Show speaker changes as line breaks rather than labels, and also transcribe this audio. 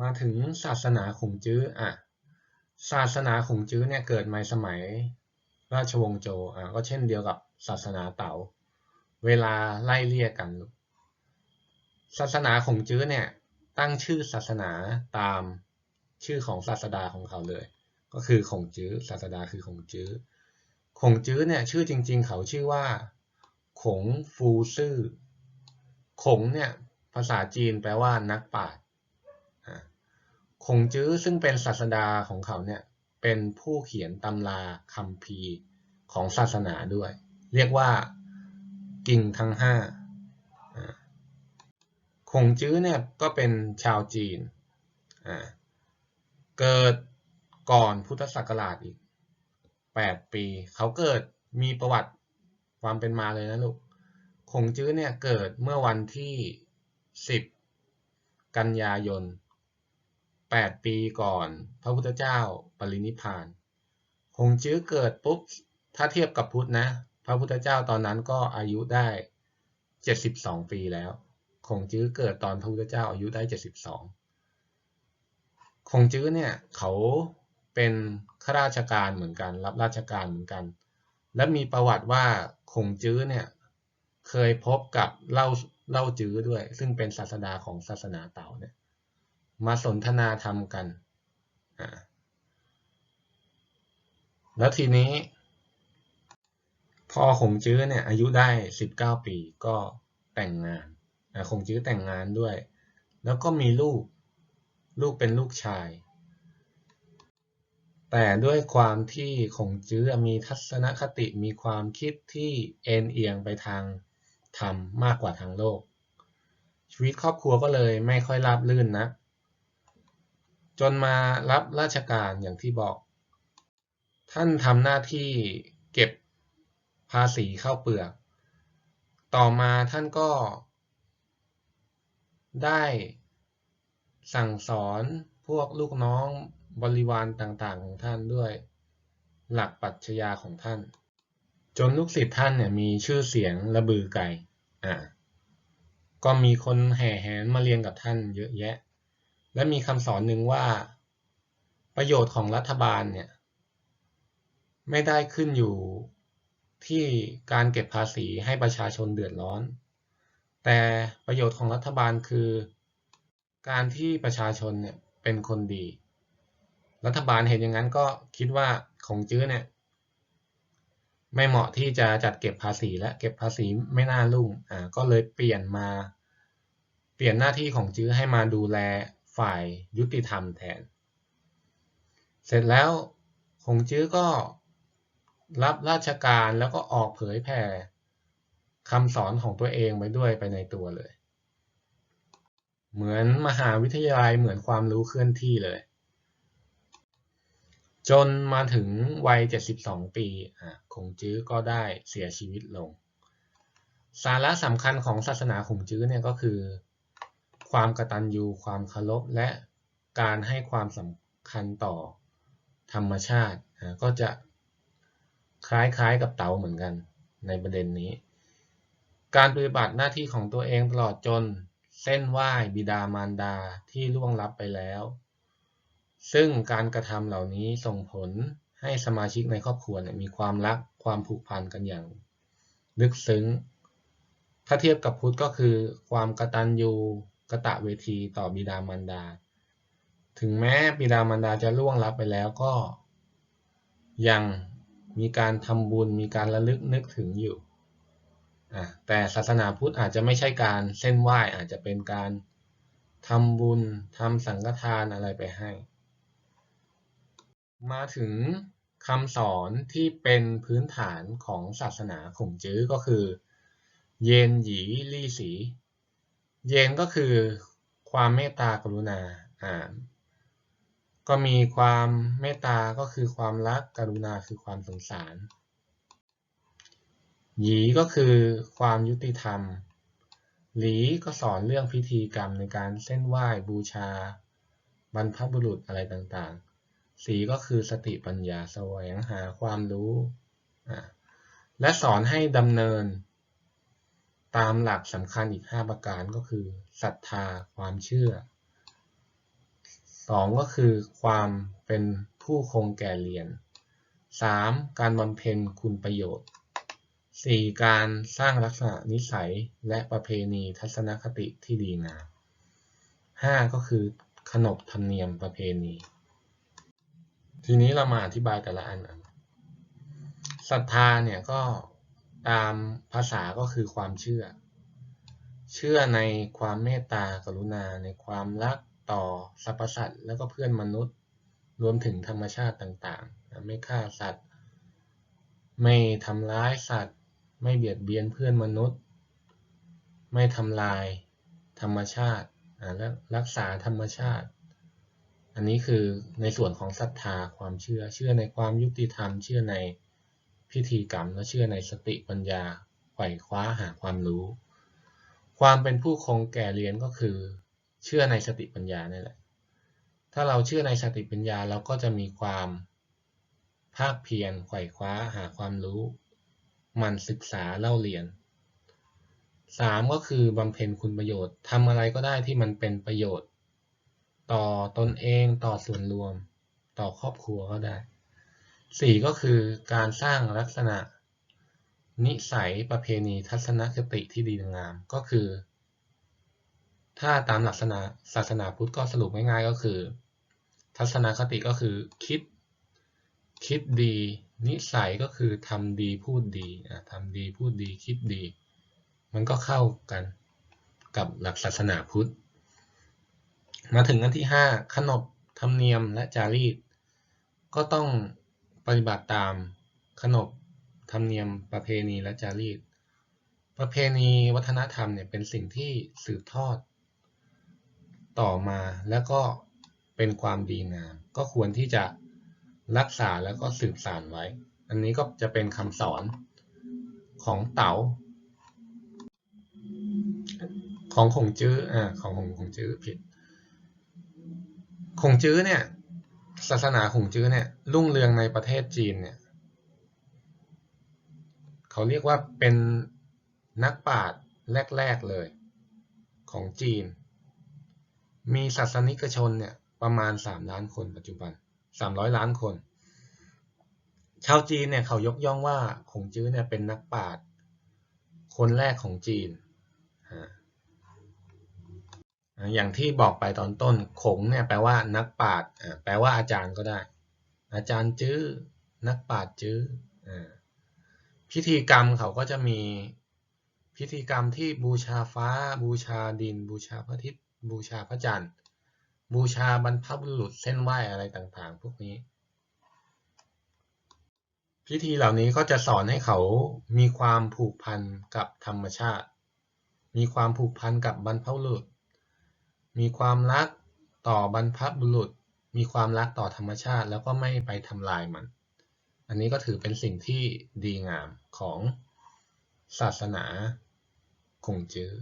มาถึงศาสนาขงจื้ออะศาสนาขงจื้อเนี่ยเกิดมาสมัยราชวงศ์โจอะก็เช่นเดียวกับศาสนาเต๋าเวลาไล่เลี่ยกัน ศาสนาขงจื้อเนี่ยตั้งชื่อศาสนาตามชื่อของศาสดาของเขาเลย ก็คือขงจื้อศาสดาคือขงจื้อขงจื้อเนี่ยชื่อจริง ๆ เขาชื่อว่าขงฟูซื่อขงเนี่ยภาษาจีนแปลว่านักปราชญ์ ขงจื้อซึ่งเป็นศาสดาของเขาเนี่ยเป็นผู้เขียนตำราคัมภีของศาสนาด้วย เรียกว่ากิ่งทั้งห้าอะขงจื้อเนี่ยก็เป็นชาวจีน เกิดก่อนพุทธศักราชอีก 8 ปี เขาเกิดมีประวัติความเป็นมาเลยนะลูกขงจื้อเนี่ยเกิดเมื่อวันที่ 10 กันยายน 8 ปีก่อน พระพุทธเจ้าปรินิพานขงจื้อเกิดปุ๊บถ้าเทียบกับพุทธนะ พระพุทธเจ้าตอนนั้นก็อายุได้ 72 ปีแล้วขงจื้อเกิดตอนพระพุทธเจ้าอายุได้ 72คงจื้อเนี่ยเขาเป็นข้าราชการเหมือนกัน รับราชการเหมือนกัน และมีประวัติว่าคงจื้อเนี่ยเคยพบกับเล่าเล่าจื้อด้วย ซึ่งเป็นศาสดาของศาสนาเต๋าเนี่ย มาสนทนาธรรมกัน แล้วทีนี้พอคงจื้อเนี่ยอายุได้19ปีก็แต่งงานคงจื้อแต่งงานด้วย แล้วก็มีลูก ลูกเป็นลูกชาย แต่ด้วยความที่ขงจื้อมีทัศนคติมีความคิดที่เอ็นเอียงไปทางธรรมมากกว่าทางโลกชีวิตครอบครัวก็เลยไม่ค่อยราบรื่นนะ จนมารับราชการอย่างที่บอก ท่านทำหน้าที่เก็บภาษีเข้าเปลือก ต่อมาท่านก็ ได้สั่งสอนพวกลูกน้องบริวารต่างๆ ของท่านด้วย หลักปรัชญาของท่าน จนลูกศิษย์ท่านเนี่ยมีชื่อเสียงระบือไก่อ่าก็มีคนแห่แหนมาเรียนกับท่านเยอะแยะ และมีคำสอนหนึ่งว่า ประโยชน์ของรัฐบาลเนี่ยไม่ได้ขึ้นอยู่ที่การเก็บภาษีให้ประชาชนเดือดร้อน แต่ประโยชน์ของรัฐบาลคือ การที่ประชาชนเนี่ยเป็นคนดี รัฐบาลเห็นอย่างนั้นก็คิดว่าของจื้อเนี่ยไม่เหมาะที่จะจัดเก็บภาษีและเก็บภาษีไม่น่ารุ่งอ่าก็เลยเปลี่ยนมา เปลี่ยนหน้าที่ของจื้อให้มาดูแล ฝ่ายยุติธรรมแทน เสร็จแล้วขงจื้อก็รับราชการแล้วก็ออกเผยแผ่คำสอนของตัวเองไปด้วยไปในตัวเลย เหมือนมหาวิทยาลัยเหมือนความรู้เคลื่อนที่เลย จนมาถึงวัย 72 ปีอะคงจื้อก็ได้เสียชีวิตลง สาระสำคัญของศาสนาขงจื้อเนี่ยก็คือ ความกตัญญูความเคารพและการให้ความสำคัญต่อธรรมชาติก็จะคล้ายๆกับเต๋าเหมือนกันในประเด็นนี้ การปฏิบัติหน้าที่ของตัวเองตลอดจนเส้นไหว้บิดามารดาที่ล่วงลับไปแล้ว ซึ่งการกระทำเหล่านี้ส่งผลให้สมาชิกในครอบครัวมีความรักความผูกพันกันอย่างลึกซึ้ง ถ้าเทียบกับพุทธก็คือความกตัญญู กะตะเวทีต่อบิดามารดา ถึงแม้บิดามารดาจะล่วงลับไปแล้วก็ ยังมีการทำบุญมีการระลึกนึกถึงอยู่แต่ศาสนาพุทธอาจจะไม่ใช่การเส้นไหว้อาจจะเป็นการทำบุญทำสังฆทานอะไรไปให้ มาถึงคำสอนที่เป็นพื้นฐานของศาสนาขงจื้อก็คือ เยนหยีลี่สี เยนก็คือความเมตตากรุณาอ่าก็มีความเมตตาก็คือความรักกรุณาคือความสงสาร หยีก็คือความยุติธรรม หลีก็สอนเรื่องพิธีกรรมในการเส้นไหว้บูชา บรรพบุรุษอะไรต่างๆ สีก็คือสติปัญญาแสวงหาความรู้ และสอนให้ดำเนิน ตามหลักสำคัญอีก 5 ประการก็คือศรัทธาความเชื่อสองก็คือความเป็นผู้คงแก่เรียนสามการบำเพ็ญคุณประโยชน์สี่การสร้างลักษณะนิสัยและประเพณีทัศนคติที่ดีงามห้าก็คือขนบธรรมเนียมประเพณี ทีนี้เรามาอธิบายแต่ละอันศรัทธาเนี่ยก็ ตามภาษาก็คือความเชื่อ เชื่อในความเมตตากรุณาในความรักต่อสรรพสัตว์แล้วก็เพื่อนมนุษย์ รวมถึงธรรมชาติต่างๆ ไม่ฆ่าสัตว์ ไม่ทำร้ายสัตว์ ไม่เบียดเบียนเพื่อนมนุษย์ ไม่ทำลายธรรมชาติและรักษาธรรมชาติ อันนี้คือในส่วนของศรัทธาความเชื่อ เชื่อในความยุติธรรม เชื่อใน พิธีกรรมและเชื่อในสติปัญญาไขว่คว้าหาความรู้ ความเป็นผู้คงแก่เรียนก็คือ เชื่อในสติปัญญานี่แหละ ถ้าเราเชื่อในสติปัญญาเราก็จะมีความภาคเพียรไขว่คว้าหาความรู้ มันศึกษาเล่าเรียนสามก็คือบำเพ็ญคุณประโยชน์ทำอะไรก็ได้ที่มันเป็นประโยชน์ ต่อตนเองต่อส่วนรวม ต่อครอบครัวก็ได้ สี่ก็คือการสร้างลักษณะนิสัยประเพณีทัศนคติที่ดีงามก็คือ ถ้าตามหลักษณะศาสนาพุทธก็สรุปง่ายๆก็คือ ทัศนคติก็คือคิด คิดดี นิสัยก็คือทำดีพูดดีทำดีพูดดีคิดดี มันก็เข้ากันกับหลักศาสนาพุทธ มาถึงอันที่ 5 ขนบธรรมเนียมและจารีตก็ต้อง ปฏิบัติตามขนบธรรมเนียมประเพณีและจารีต ประเพณีวัฒนธรรมเนี่ยเป็นสิ่งที่สืบทอด ต่อมาแล้วก็เป็นความดีงามก็ควรที่จะรักษาแล้วก็สืบสานไว้ อันนี้ก็จะเป็นคำสอนของเต๋าของคงจื้ออ่าของคงคงจื้อผิดคงจื้อเนี่ย ศาสนาคงจื้อเนี่ยรุ่งเรืองในประเทศจีนเนี่ยเขาเรียกว่าเป็นนักปราชญ์แรกๆเลยของจีน มีศาสนิกชนเนี่ยประมาณ 3 ล้านคนปัจจุบัน 300 ล้านคน ชาวจีนเนี่ยเขายกย่องว่าคงจื้อเนี่ยเป็นนักปราชญ์คนแรกของจีน อย่างที่บอกไปตอนต้นขงเนี่ยแปลว่านักปราชญ์แปลว่าอาจารย์ก็ได้ อาจารย์จื้อนักปราชญ์จื้อพิธีกรรมเขาก็จะมีพิธีกรรมที่บูชาฟ้า บูชาดิน บูชาพระอาทิตย์ บูชาพระจันทร์ บูชาบรรพบุรุษเส้นไหวอะไรต่างๆ พวกนี้ พิธีเหล่านี้ก็จะสอนให้เขามีความผูกพันกับธรรมชาติ มีความผูกพันกับบรรพบุรุษ มีความรักต่อบรรพบุรุษ มีความรักต่อธรรมชาติ แล้วก็ไม่ไปทำลายมัน อันนี้ก็ถือเป็นสิ่งที่ดีงามของศาสนาคงจื้อ